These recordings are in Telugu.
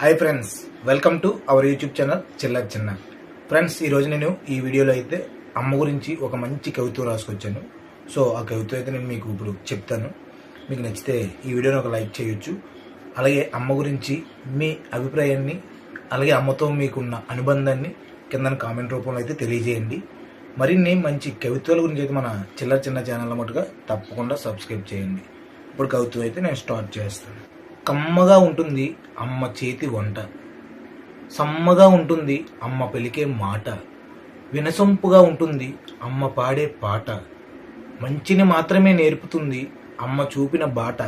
Hi friends welcome to our YouTube channel చిల్ల చిన్న ఫ్రెండ్స్ ఈరోజు నేను ఈ వీడియోలో అయితే అమ్మ గురించి ఒక మంచి కవిత్వం రాసుకొచ్చాను. సో ఆ కవిత్వం అయితే నేను మీకు ఇప్పుడు చెప్తాను. మీకు నచ్చితే ఈ వీడియోని ఒక లైక్ చేయొచ్చు. అలాగే అమ్మ గురించి మీ అభిప్రాయాన్ని అలాగే అమ్మతో మీకున్న అనుబంధాన్ని కింద కామెంట్ రూపంలో అయితే తెలియజేయండి. మరిన్ని మంచి కవిత్వాల గురించి అయితే మన చిల్లర చిన్న ఛానల్ మటుగా తప్పకుండా సబ్స్క్రైబ్ చేయండి. ఇప్పుడు కవిత్వం అయితే నేను స్టార్ట్ చేస్తాను. కమ్మగా ఉంటుంది అమ్మ చేతి వంట. సమ్మగా ఉంటుంది అమ్మ పలికే మాట. వినసొంపుగా ఉంటుంది అమ్మ పాడే పాట. మంచిని మాత్రమే నేర్పుతుంది అమ్మ చూపిన బాట.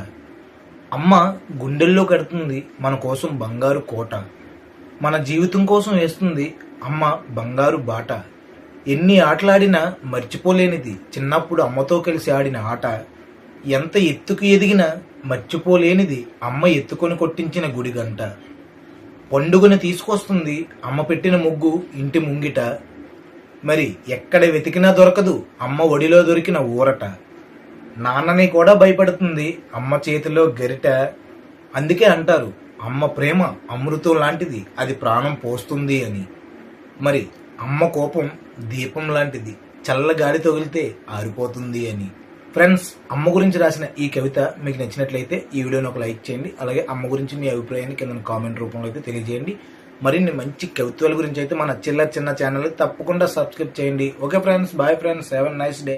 అమ్మ గుండెల్లో కడుతుంది మన కోసం బంగారు కోట. మన జీవితం కోసం వేస్తుంది అమ్మ బంగారు బాట. ఎన్ని ఆటలాడినా మర్చిపోలేనిది చిన్నప్పుడు అమ్మతో కలిసి ఆడిన ఆట. ఎంత ఎత్తుకు ఎదిగినా మర్చిపోలేనిది అమ్మ ఎత్తుకొని కొట్టించిన గుడి గంట. పండుగను తీసుకొస్తుంది అమ్మ పెట్టిన ముగ్గు ఇంటి ముంగిట. మరి ఎక్కడ వెతికినా దొరకదు అమ్మ ఒడిలో దొరికిన ఊరట. నాన్నని కూడా భయపడుతుంది అమ్మ చేతిలో గరిట. అందుకే అంటారు అమ్మ ప్రేమ అమృతం లాంటిది అది ప్రాణం పోస్తుంది అని. మరి అమ్మ కోపం దీపం లాంటిది చల్లగాలి తగిలితే ఆరిపోతుంది అని. ఫ్రెండ్స్ అమ్మ గురించి రాసిన ఈ కవిత మీకు నచ్చినట్లయితే ఈ వీడియోని ఒక లైక్ చేయండి. అలాగే అమ్మ గురించి మీ అభిప్రాయాన్ని కింద కామెంట్ రూపంలో అయితే తెలియజేయండి. మరిన్ని మంచి కవిత్వాల గురించి అయితే మన చిల్ల చిన్న ఛానల్ తప్పకుండా సబ్స్క్రైబ్ చేయండి. Okay friends bye friends have nice day.